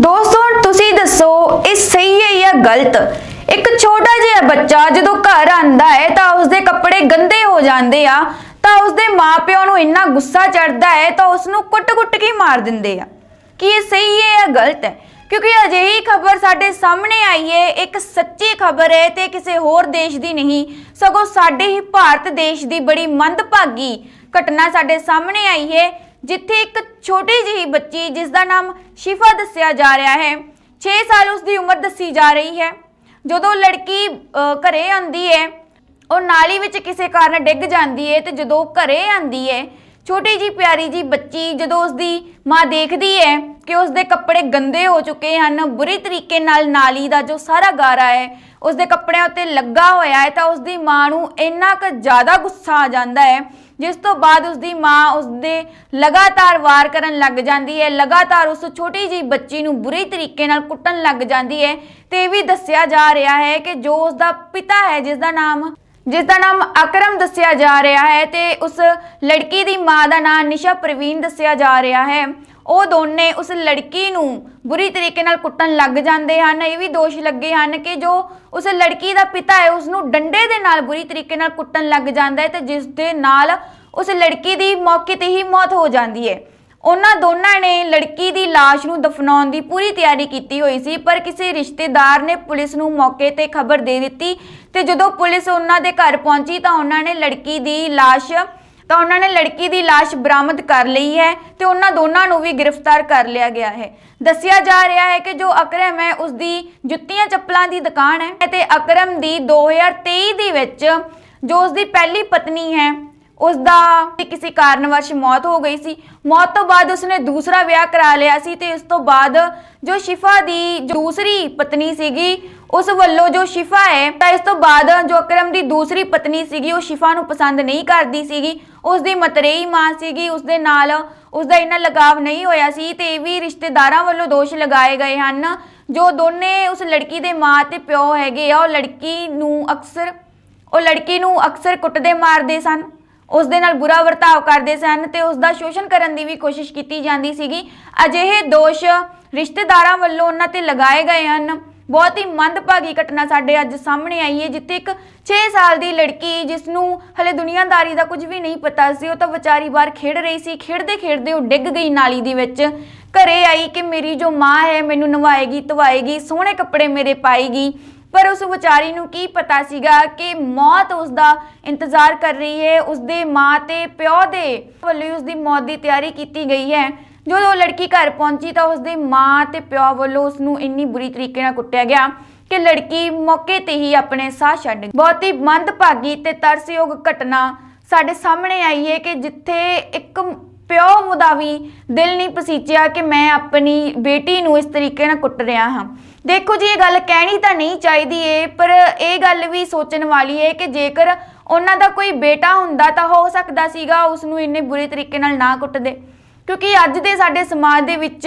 ਦੋਸਤੋ, ਤੁਸੀਂ ਦੱਸੋ, ਇਹ ਸਹੀ ਹੈ ਜਾਂ ਗਲਤ? ਇੱਕ ਛੋਟਾ ਜਿਹਾ ਬੱਚਾ ਜਦੋਂ ਘਰ ਆਂਦਾ ਹੈ ਤਾਂ ਉਸਦੇ ਕੱਪੜੇ ਗੰਦੇ ਹੋ ਜਾਂਦੇ ਆ, ਤਾਂ ਉਸਦੇ ਮਾਪਿਆਂ ਨੂੰ ਇੰਨਾ ਗੁੱਸਾ ਚੜਦਾ ਹੈ ਤਾਂ ਉਸ ਨੂੰ ਕੁੱਟ-ਕੁੱਟ ਕੇ ਮਾਰ ਦਿੰਦੇ ਆ। ਕੀ ਇਹ ਸਹੀ ਹੈ ਜਾਂ ਗਲਤ ਹੈ? ਕਿਉਂਕਿ ਅਜਿਹੀ ਖਬਰ ਸਾਡੇ ਸਾਹਮਣੇ ਆਈ ਹੈ, ਇੱਕ ਸੱਚੀ ਖਬਰ ਹੈ ਤੇ ਕਿਸੇ ਹੋਰ ਦੇਸ਼ ਦੀ ਨਹੀਂ, ਸਗੋਂ ਸਾਡੇ ਹੀ ਭਾਰਤ ਦੇਸ਼ ਦੀ ਬੜੀ ਮੰਦਭਾਗੀ ਘਟਨਾ ਸਾਡੇ ਸਾਹਮਣੇ ਆਈ ਹੈ। ਜਿੱਥੇ ਇੱਕ ਛੋਟੀ ਜਿਹੀ ਬੱਚੀ ਜਿਸ ਦਾ ਨਾਮ ਸ਼ਿਫਾ ਦੱਸਿਆ ਜਾ ਰਿਹਾ ਹੈ 6 ਸਾਲ ਉਸ ਦੀ ਉਮਰ ਦੱਸੀ ਜਾ ਰਹੀ ਹੈ। ਜਦੋਂ ਲੜਕੀ ਘਰੇ ਆਉਂਦੀ ਹੈ, ਉਹ ਨਾਲੀ ਵਿੱਚ ਕਿਸੇ ਕਾਰਨ ਡਿੱਗ ਜਾਂਦੀ ਹੈ ਤੇ ਜਦੋਂ ਘਰੇ ਆਂਦੀ ਹੈ, ਛੋਟੀ ਜੀ ਪਿਆਰੀ ਜੀ ਬੱਚੀ ਜਦੋਂ ਉਸ ਦੀ ਮਾਂ ਦੇਖਦੀ ਹੈ ਕਿ ਉਸ ਦੇ ਕੱਪੜੇ ਗੰਦੇ ਹੋ ਚੁੱਕੇ ਹਨ, ਬੁਰੀ ਤਰੀਕੇ ਨਾਲ ਨਾਲੀ ਦਾ ਜੋ ਸਾਰਾ ਗਾਰਾ ਹੈ, ਉਸ ਦੇ ਕੱਪੜਿਆਂ ਉੱਤੇ ਲੱਗਾ ਹੋਇਆ ਹੈ, ਤਾਂ ਉਸ ਦੀ ਮਾਂ ਨੂੰ ਇੰਨਾ ਕੁ ਜ਼ਿਆਦਾ ਗੁੱਸਾ ਆ ਜਾਂਦਾ ਹੈ ਜਿਸ ਤੋਂ ਬਾਅਦ ਉਸ ਦੀ ਮਾਂ ਉਸ ਦੇ ਲਗਾਤਾਰ ਵਾਰ ਕਰਨ ਲੱਗ ਜਾਂਦੀ ਹੈ। ਲਗਾਤਾਰ ਉਸ ਛੋਟੀ ਜੀ ਬੱਚੀ ਨੂੰ ਬੁਰੀ ਤਰੀਕੇ ਨਾਲ ਕੁੱਟਣ ਲੱਗ ਜਾਂਦੀ ਹੈ। ਤੇ ਇਹ ਵੀ ਦੱਸਿਆ ਜਾ ਰਿਹਾ ਹੈ ਕਿ ਜੋ ਉਸ ਦਾ ਪਿਤਾ ਹੈ ਜਿਸ ਦਾ ਨਾਮ ਜਿਸ ਦਾ ਨਾਮ ਅਕਰਮ ਦੱਸਿਆ ਜਾ ਰਿਹਾ ਹੈ ਤੇ ਉਸ ਲੜਕੀ ਦੀ ਮਾਂ ਦਾ ਨਾਮ ਨਿਸ਼ਾ ਪ੍ਰਵੀਨ ਦੱਸਿਆ ਜਾ ਰਿਹਾ ਹੈ। ਉਹ ਦੋਨੇ ਉਸ ਲੜਕੀ ਨੂੰ ਬੁਰੀ ਤਰੀਕੇ ਨਾਲ ਕੁੱਟਣ ਲੱਗ ਜਾਂਦੇ ਹਨ। ਇਹ ਵੀ ਦੋਸ਼ ਲੱਗੇ ਹਨ ਕਿ ਜੋ ਉਸ ਲੜਕੀ ਦਾ ਪਿਤਾ ਹੈ ਉਸ ਨੂੰ ਡੰਡੇ ਦੇ ਨਾਲ ਬੁਰੀ ਤਰੀਕੇ ਨਾਲ ਕੁੱਟਣ ਲੱਗ ਜਾਂਦਾ ਹੈ ਤੇ ਜਿਸ ਦੇ ਨਾਲ ਉਸ ਲੜਕੀ ਦੀ ਮੌਕੇ ਤੇ ਹੀ ਮੌਤ ਹੋ ਜਾਂਦੀ ਹੈ। ਉਹਨਾਂ ਦੋਨਾਂ ਨੇ ਲੜਕੀ ਦੀ ਲਾਸ਼ ਨੂੰ ਦਫਨਾਉਣ ਦੀ ਪੂਰੀ ਤਿਆਰੀ ਕੀਤੀ ਹੋਈ ਸੀ, ਪਰ ਕਿਸੇ ਰਿਸ਼ਤੇਦਾਰ ਨੇ ਪੁਲਿਸ ਨੂੰ ਮੌਕੇ ਤੇ ਖਬਰ ਦੇ ਦਿੱਤੀ ਤੇ ਜਦੋਂ ਪੁਲਿਸ ਉਹਨਾਂ ਦੇ ਘਰ ਪਹੁੰਚੀ ਤਾਂ ਉਹਨਾਂ ਨੇ ਲੜਕੀ ਦੀ ਲਾਸ਼, ਤਾਂ ਉਹਨਾਂ ਨੇ ਲੜਕੀ ਦੀ ਲਾਸ਼ ਬਰਾਮਦ ਕਰ ਲਈ ਹੈ ਤੇ ਉਹਨਾਂ ਦੋਨਾਂ ਨੂੰ ਵੀ ਗ੍ਰਿਫਤਾਰ ਕਰ ਲਿਆ ਗਿਆ ਹੈ। ਦੱਸਿਆ ਜਾ ਰਿਹਾ ਹੈ ਕਿ ਜੋ ਅਕਰਮ ਹੈ ਉਸ ਦੀ ਜੁੱਤੀਆਂ ਚੱਪਲਾਂ ਦੀ ਦੁਕਾਨ ਹੈ ਤੇ ਅਕਰਮ ਦੀ 2023 ਦੇ ਵਿੱਚ ਜੋ ਉਸ ਦੀ ਪਹਿਲੀ ਪਤਨੀ ਹੈ ਉਸ ਦਾ ਕਿਸੇ ਕਾਰਨਵਸ਼ ਮੌਤ ਹੋ ਗਈ ਸੀ। ਮੌਤ ਤੋਂ ਬਾਅਦ ਉਸਨੇ ਦੂਸਰਾ ਵਿਆਹ ਕਰਾ ਲਿਆ ਸੀ ਤੇ ਇਸ ਤੋਂ ਬਾਅਦ ਜੋ ਸ਼ਿਫਾ ਦੀ ਦੂਸਰੀ ਪਤਨੀ ਸੀਗੀ, ਉਸ ਵੱਲੋਂ ਜੋ ਸ਼ਿਫਾ ਹੈ, ਤਾਂ ਇਸ ਤੋਂ ਬਾਅਦ ਜੋ ਅਕਰਮ ਦੀ ਦੂਸਰੀ ਪਤਨੀ ਸੀਗੀ, ਉਹ ਸ਼ਿਫਾ ਨੂੰ ਪਸੰਦ ਨਹੀਂ ਕਰਦੀ ਸੀਗੀ। ਉਸ ਦੀ ਮਤਰੇਈ ਮਾਂ ਸੀਗੀ ਉਸ ਦੇ ਨਾਲ ਉਸ ਦਾ ਇੰਨਾ ਲਗਾਵ ਨਹੀਂ ਹੋਇਆ ਸੀ ਤੇ ਇਹ ਵੀ ਰਿਸ਼ਤੇਦਾਰਾਂ ਵੱਲੋਂ ਦੋਸ਼ ਲਗਾਏ ਗਏ ਹਨ। ਜੋ ਦੋਨੇ ਉਸ ਲੜਕੀ ਦੇ ਮਾਂ ਤੇ ਪਿਓ ਹੈਗੇ ਆ, ਉਹ ਲੜਕੀ ਨੂੰ ਅਕਸਰ, ਉਹ ਲੜਕੀ ਨੂੰ ਅਕਸਰ ਕੁੱਟਦੇ ਮਾਰਦੇ ਸਨ। ਉਸ ਦੇ ਨਾਲ ਬੁਰਾ ਵਰਤਾਓ ਕਰਦੇ ਸਨ ਤੇ ਉਸ ਦਾ ਸ਼ੋਸ਼ਣ ਕਰਨ ਦੀ ਵੀ ਕੋਸ਼ਿਸ਼ ਕੀਤੀ ਜਾਂਦੀ ਸੀਗੀ। ਅਜਿਹੇ ਦੋਸ਼ ਰਿਸ਼ਤੇਦਾਰਾਂ ਵੱਲੋਂ ਉਹਨਾਂ ਤੇ ਲਗਾਏ ਗਏ ਹਨ। ਬਹੁਤ ਹੀ ਮੰਦਭਾਗੀ ਘਟਨਾ ਸਾਡੇ ਅੱਜ ਸਾਹਮਣੇ ਆਈ ਹੈ, ਜਿੱਥੇ ਇੱਕ 6 ਸਾਲ ਦੀ ਲੜਕੀ ਜਿਸ ਨੂੰ ਹਲੇ ਦੁਨੀਆਦਾਰੀ ਦਾ ਕੁਝ ਵੀ ਨਹੀਂ ਪਤਾ ਸੀ, ਉਹ ਤਾਂ ਵਿਚਾਰੀ ਬਾਹਰ ਖੇਡ ਰਹੀ ਸੀ। ਖੇਡਦੇ ਖੇਡਦੇ ਉਹ ਡਿੱਗ ਗਈ ਨਾਲੀ ਦੇ ਵਿੱਚ। ਘਰੇ ਆਈ ਕਿ ਮੇਰੀ ਜੋ ਮਾਂ ਹੈ, ਮੈਨੂੰ ਨਵਾਏਗੀ, ਧਵਾਏਗੀ, ਸੋਹਣੇ ਕੱਪੜੇ ਮੇਰੇ ਪਾਏਗੀ। ਪਰ ਉਸ ਵਿਚਾਰੀ ਨੂੰ ਕੀ ਪਤਾ ਸੀਗਾ ਕਿ ਮੌਤ ਉਸ ਦਾ ਇੰਤਜ਼ਾਰ ਕਰ ਰਹੀ ਹੈ। ਉਸ ਦੇ ਮਾਂ ਤੇ ਪਿਓ ਦੇ ਵੱਲੋਂ ਉਸ ਦੀ ਮੌਤ ਦੀ ਤਿਆਰੀ ਕੀਤੀ ਗਈ ਹੈ। ਜਦੋਂ ਉਹ ਲੜਕੀ ਘਰ ਪਹੁੰਚੀ ਤਾਂ ਉਸ ਦੇ ਮਾਂ ਤੇ ਪਿਓ ਵੱਲੋਂ ਉਸ ਨੂੰ ਇੰਨੀ ਬੁਰੀ ਤਰੀਕੇ ਨਾਲ ਕੁੱਟਿਆ ਗਿਆ ਕਿ ਲੜਕੀ ਮੌਕੇ ਤੇ ਹੀ ਆਪਣੇ ਸਾਹ ਛੱਡ ਗਈ। ਬਹੁਤ ਹੀ ਮੰਦਭਾਗੀ ਤੇ ਤਰਸਯੋਗ ਘਟਨਾ ਸਾਡੇ ਸਾਹਮਣੇ ਆਈ ਹੈ ਕਿ ਜਿੱਥੇ ਇੱਕ ਪਿਓ ਦਾ ਵੀ ਦਿਲ ਨਹੀਂ ਪਸੀਚਿਆ ਕਿ ਮੈਂ ਆਪਣੀ ਬੇਟੀ ਨੂੰ ਇਸ ਤਰੀਕੇ ਨਾਲ ਕੁੱਟ ਰਿਹਾ ਹਾਂ। ਦੇਖੋ ਜੀ, ਇਹ ਗੱਲ ਕਹਿਣੀ ਤਾਂ ਨਹੀਂ ਚਾਹੀਦੀ ਏ, ਪਰ ਇਹ ਗੱਲ ਵੀ ਸੋਚਣ ਵਾਲੀ ਏ ਕਿ ਜੇਕਰ ਉਹਨਾਂ ਦਾ ਕੋਈ ਬੇਟਾ ਹੁੰਦਾ ਤਾਂ ਹੋ ਸਕਦਾ ਸੀਗਾ ਉਸ ਨੂੰ ਇੰਨੇ ਬੁਰੇ ਤਰੀਕੇ ਨਾਲ ਨਾ ਕੁੱਟਦੇ ਕਿਉਂਕਿ ਅੱਜ ਦੇ ਸਾਡੇ ਸਮਾਜ ਦੇ ਵਿੱਚ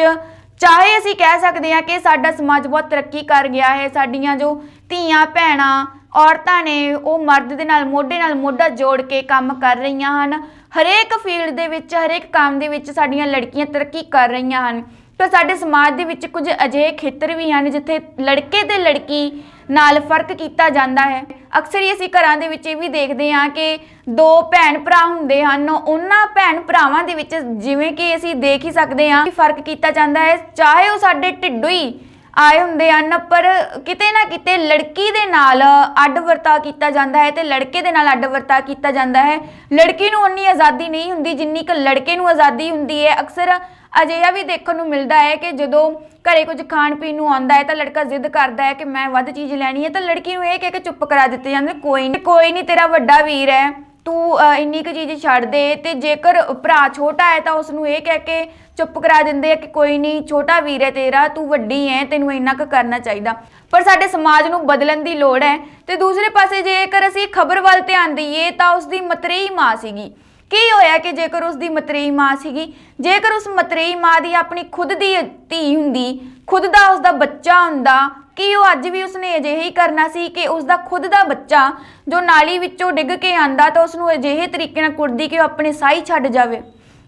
ਚਾਹੇ ਅਸੀਂ ਕਹਿ ਸਕਦੇ ਹਾਂ ਕਿ ਸਾਡਾ ਸਮਾਜ ਬਹੁਤ ਤਰੱਕੀ ਕਰ ਗਿਆ ਹੈ, ਸਾਡੀਆਂ ਜੋ ਧੀਆਂ, ਭੈਣਾਂ ਔਰਤਾਂ ਨੇ ਉਹ ਮਰਦ ਦੇ ਨਾਲ, ਮੋਢੇ ਨਾਲ ਮੋਢਾ ਜੋੜ ਕੇ ਕੰਮ ਕਰ ਰਹੀਆਂ ਹਨ। ਹਰੇਕ ਫੀਲਡ ਦੇ ਵਿੱਚ, ਹਰੇਕ ਕੰਮ ਦੇ ਵਿੱਚ ਸਾਡੀਆਂ ਲੜਕੀਆਂ ਤਰੱਕੀ ਕਰ ਰਹੀਆਂ ਹਨ। ਤਾਂ ਸਾਡੇ ਸਮਾਜ ਦੇ ਵਿੱਚ ਕੁਝ ਅਜਿਹੇ ਖੇਤਰ ਵੀ ਹਨ ਜਿੱਥੇ ਲੜਕੇ ਤੇ ਲੜਕੀ ਨਾਲ ਫ਼ਰਕ ਕੀਤਾ ਜਾਂਦਾ ਹੈ। ਅਕਸਰ ਹੀ ਅਸੀਂ ਘਰਾਂ ਦੇ ਵਿੱਚ ਇਹ ਵੀ ਦੇਖਦੇ ਹਾਂ ਕਿ ਦੋ ਭੈਣ ਭਰਾ ਹੁੰਦੇ ਹਨ। ਉਹਨਾਂ ਭੈਣ ਭਰਾਵਾਂ ਦੇ ਵਿੱਚ ਜਿਵੇਂ ਕਿ ਅਸੀਂ ਦੇਖ ਹੀ ਸਕਦੇ ਹਾਂ ਫ਼ਰਕ ਕੀਤਾ ਜਾਂਦਾ ਹੈ। ਚਾਹੇ ਉਹ ਸਾਡੇ ਢਿੱਡੋਂ ਹੀ ਆਏ ਹੁੰਦੇ ਹਨ, ਪਰ ਕਿਤੇ ਨਾ ਕਿਤੇ ਲੜਕੀ ਦੇ ਨਾਲ ਅੱਡ ਵਰਤਾ ਕੀਤਾ ਜਾਂਦਾ ਹੈ ਤੇ ਲੜਕੇ ਦੇ ਨਾਲ ਅੱਡ ਵਰਤਾ ਕੀਤਾ ਜਾਂਦਾ ਹੈ। ਲੜਕੀ ਨੂੰ ਉਨੀ ਆਜ਼ਾਦੀ ਨਹੀਂ ਹੁੰਦੀ, ਜਿੰਨੀ ਕਿ ਲੜਕੇ ਨੂੰ ਆਜ਼ਾਦੀ ਹੁੰਦੀ ਹੈ। ਅਕਸਰ ਅਜਿਹਾ ਵੀ ਦੇਖਣ ਨੂੰ ਮਿਲਦਾ ਹੈ ਕਿ ਜਦੋਂ ਘਰੇ ਕੁਝ ਖਾਣ ਪੀਣ ਨੂੰ ਆਉਂਦਾ ਹੈ ਤਾਂ ਲੜਕਾ ਜ਼ਿੱਦ ਕਰਦਾ ਹੈ ਕਿ ਮੈਂ ਵੱਧ ਚੀਜ਼ ਲੈਣੀ ਹੈ ਤਾਂ ਲੜਕੀ ਨੂੰ ਇਹ ਕਹਿ ਕੇ ਚੁੱਪ ਕਰਾ ਦਿੱਤੇ ਜਾਂਦੇ, ਕੋਈ ਨਹੀਂ ਕੋਈ ਨਹੀਂ ਤੇਰਾ ਵੱਡਾ ਵੀਰ ਹੈ। ਤੂੰ ਅ, ਇੰਨੀ ਕੁ ਚੀਜ਼ ਛੱਡ ਦੇ ਤੇ ਜੇਕਰ ਭਰਾ ਛੋਟਾ ਹੈ ਤਾਂ ਉਸ ਨੂੰ ਇਹ ਕਹਿ ਕੇ ਚੁੱਪ ਕਰਾ ਦਿੰਦੇ ਆ ਕਿ ਕੋਈ ਨਹੀਂ ਛੋਟਾ ਵੀਰ ਹੈ ਤੇਰਾ ਤੂੰ ਵੱਡੀ ਹੈ ਤੈਨੂੰ ਇੰਨਾ ਕੁ ਕਰਨਾ ਚਾਹੀਦਾ। ਪਰ ਸਾਡੇ ਸਮਾਜ ਨੂੰ ਬਦਲਣ ਦੀ ਲੋੜ ਹੈ। ਤੇ ਦੂਸਰੇ ਪਾਸੇ ਜੇਕਰ ਅਸੀਂ ਖਬਰ ਵੱਲ ਧਿਆਨ ਦੇਈਏ ਤਾਂ ਉਸ ਦੀ ਮਤਰੇਈ ਮਾਂ ਸੀਗੀ। ਕੀ ਹੋਇਆ ਕਿ ਜੇਕਰ ਉਸ ਦੀ ਮਤਰੇਈ ਮਾਂ ਸੀਗੀ? ਜੇਕਰ ਉਸ ਮਤਰੇਈ ਮਾਂ ਦੀ ਆਪਣੀ ਖੁਦ ਦੀ ਧੀ ਹੁੰਦੀ ਖੁਦ ਦਾ ਉਸ ਦਾ ਬੱਚਾ ਹੁੰਦਾ ਕਿ ਉਹ ਅੱਜ ਵੀ ਉਸਨੇ ਅਜਿਹੀ ਕਰਨਾ ਸੀ ਕਿ ਉਸ ਦਾ ਖੁਦ ਦਾ ਬੱਚਾ ਜੋ ਨਾਲੀ ਵਿੱਚੋਂ ਡਿੱਗ ਕੇ ਆਂਦਾ ਤਾਂ ਉਸ ਨੂੰ ਅਜਿਹੇ ਤਰੀਕੇ ਨਾਲ ਕੁੱਟਦੀ ਕਿ ਉਹ ਆਪਣੇ ਸਾਹ ਹੀ ਛੱਡ ਜਾਵੇ।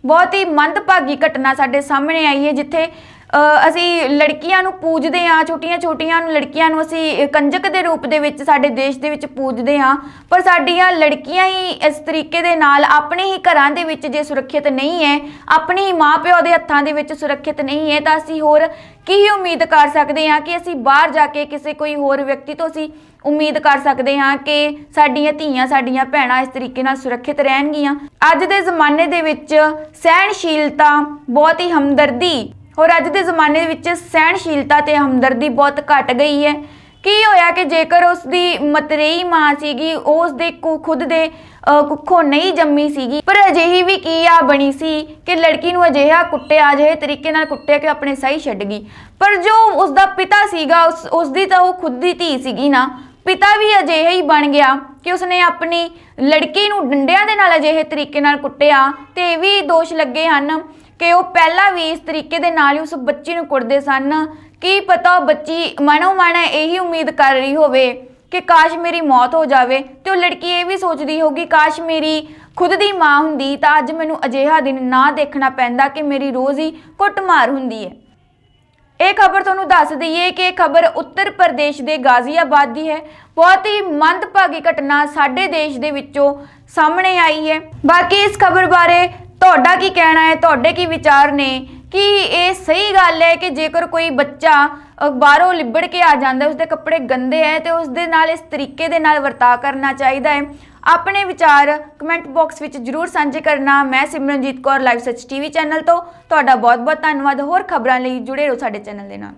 ਬਹੁਤ ਹੀ ਮੰਦਭਾਗੀ ਘਟਨਾ ਸਾਡੇ ਸਾਹਮਣੇ ਆਈ ਹੈ, ਜਿੱਥੇ ਅਸੀਂ ਲੜਕੀਆਂ ਨੂੰ ਪੂਜਦੇ ਹਾਂ ਛੋਟੀਆਂ-ਛੋਟੀਆਂ ਲੜਕੀਆਂ ਨੂੰ ਅਸੀਂ ਕੰਜਕ ਦੇ ਰੂਪ ਦੇ ਵਿੱਚ, ਸਾਡੇ ਦੇਸ਼ ਦੇ ਵਿੱਚ ਪੂਜਦੇ ਹਾਂ। ਪਰ ਸਾਡੀਆਂ ਲੜਕੀਆਂ ਹੀ ਇਸ ਤਰੀਕੇ ਦੇ ਨਾਲ ਆਪਣੇ ਹੀ ਘਰਾਂ ਦੇ ਵਿੱਚ ਜੇ ਸੁਰੱਖਿਅਤ ਨਹੀਂ ਹੈ, ਆਪਣੇ ਹੀ ਮਾਪਿਓ ਦੇ ਹੱਥਾਂ ਦੇ ਵਿੱਚ ਸੁਰੱਖਿਅਤ ਨਹੀਂ ਹੈ, ਤਾਂ ਅਸੀਂ ਹੋਰ ਕੀ ਉਮੀਦ ਕਰ ਸਕਦੇ ਹਾਂ ਕਿ ਅਸੀਂ ਬਾਹਰ ਜਾ ਕੇ ਕਿਸੇ ਕੋਈ ਹੋਰ ਵਿਅਕਤੀ ਤੋਂ ਅਸੀਂ ਉਮੀਦ ਕਰ ਸਕਦੇ ਹਾਂ ਕਿ ਸਾਡੀਆਂ ਧੀਆਂ, ਸਾਡੀਆਂ ਭੈਣਾਂ ਇਸ ਤਰੀਕੇ ਨਾਲ ਸੁਰੱਖਿਅਤ ਰਹਿਣਗੀਆਂ। ਅੱਜ ਦੇ ਜ਼ਮਾਨੇ ਦੇ ਵਿੱਚ ਸਹਿਣਸ਼ੀਲਤਾ ਬਹੁਤ ਹੀ ਹਮਦਰਦੀ ਔਰ ਅੱਜ ਦੇ ਜ਼ਮਾਨੇ ਵਿੱਚ ਸਹਿਣਸ਼ੀਲਤਾ ਤੇ ਹਮਦਰਦੀ ਬਹੁਤ ਘਟ ਗਈ ਹੈ। ਕੀ ਹੋਇਆ ਕਿ ਜੇਕਰ ਉਸ ਦੀ ਮਤਰੇਈ ਮਾਂ ਸੀਗੀ ਉਹ ਉਸ ਦੇ ਕੁ- ਖੁਦ ਦੇ ਕੁੱਖੋਂ ਨਹੀਂ ਜੰਮੀ ਸੀਗੀ, ਪਰ ਅਜਿਹੀ ਵੀ ਕੀ ਆ ਬਣੀ ਸੀ ਕਿ ਲੜਕੀ ਨੂੰ ਅਜਿਹਾ ਕੁੱਟਿਆ, ਅਜਿਹੇ ਤਰੀਕੇ ਨਾਲ ਕੁੱਟਿਆ ਕਿ ਆਪਣੇ ਸਹੀ ਛੱਡ ਗਈ। ਪਰ ਜੋ ਉਸ ਦਾ ਪਿਤਾ ਸੀਗਾ, ਉਸ ਉਸ ਦੀ ਤਾਂ ਉਹ ਖੁਦ ਦੀ ਧੀ ਸੀਗੀ ਨਾ। ਪਿਤਾ ਵੀ ਅਜਿਹਾ ਹੀ ਬਣ ਗਿਆ ਕਿ ਉਸਨੇ ਆਪਣੀ ਲੜਕੀ ਨੂੰ ਡੰਡਿਆਂ ਦੇ ਨਾਲ ਅਜਿਹੇ ਤਰੀਕੇ ਨਾਲ ਕੁੱਟਿਆ ਤੇ ਇਹ ਵੀ ਦੋਸ਼ ਲੱਗੇ ਹਨ ਕਿ ਉਹ ਪਹਿਲਾਂ ਵੀ ਇਸ ਤਰੀਕੇ ਦੇ ਨਾਲ ਹੀ ਉਸ ਬੱਚੀ ਨੂੰ ਕੁੱਟਦੇ ਸਨ। ਕੀ ਪਤਾ ਉਹ ਬੱਚੀ ਮਨੋ ਮਨ ਇਹੀ ਉਮੀਦ ਕਰ ਰਹੀ ਹੋਵੇ ਕਿ ਕਾਸ਼ ਮੇਰੀ ਮੌਤ ਹੋ ਜਾਵੇ ਤੇ ਉਹ ਲੜਕੀ ਇਹ ਵੀ ਸੋਚਦੀ ਹੋਗੀ ਕਾਸ਼ ਮੇਰੀ ਖੁਦ ਦੀ ਮਾਂ ਹੁੰਦੀ ਤਾਂ ਅੱਜ ਮੈਨੂੰ ਅਜਿਹਾ ਦਿਨ ਨਾ ਦੇਖਣਾ ਪੈਂਦਾ ਕਿ ਮੇਰੀ ਰੋਜ਼ ਹੀ ਕੁੱਟਮਾਰ ਹੁੰਦੀ ਹੈ। ਇਹ ਖਬਰ ਤੁਹਾਨੂੰ ਦੱਸ ਦਈਏ ਕਿ ਇਹ ਖਬਰ ਉੱਤਰ ਪ੍ਰਦੇਸ਼ ਦੇ ਗਾਜ਼ੀਆਬਾਦ ਦੀ ਹੈ। ਬਹੁਤ ਹੀ ਮੰਦਭਾਗੀ ਘਟਨਾ ਸਾਡੇ ਦੇਸ਼ ਦੇ ਵਿੱਚੋਂ ਸਾਹਮਣੇ ਆਈ ਹੈ। ਬਾਕੀ ਇਸ ਖਬਰ ਬਾਰੇ ਤੁਹਾਡਾ ਕੀ ਕਹਿਣਾ ਹੈ? ਤੁਹਾਡੇ ਕੀ ਵਿਚਾਰ ਨੇ? ਕਿ ਇਹ ਸਹੀ ਗੱਲ ਹੈ ਕਿ ਜੇਕਰ ਕੋਈ ਬੱਚਾ ਬਾਹਰੋਂ ਲਿਬੜ ਕੇ ਆ ਜਾਂਦਾ ਉਸਦੇ ਕੱਪੜੇ ਗੰਦੇ ਹੈ, ਤੇ ਉਸਦੇ ਨਾਲ ਇਸ ਤਰੀਕੇ ਦੇ ਨਾਲ ਵਰਤਾਅ ਕਰਨਾ ਚਾਹੀਦਾ ਹੈ? ਆਪਣੇ ਵਿਚਾਰ ਕਮੈਂਟ ਬਾਕਸ ਵਿੱਚ ਜਰੂਰ ਸਾਂਝੇ ਕਰਨਾ। ਮੈਂ Simranjeet Kaur, live Sach TV channel ਤੋਂ। ਤੁਹਾਡਾ ਬਹੁਤ ਬਹੁਤ ਧੰਨਵਾਦ। ਹੋਰ ਖਬਰਾਂ ਲਈ ਜੁੜੇ ਰਹੋ ਸਾਡੇ ਚੈਨਲ ਦੇ ਨਾਲ।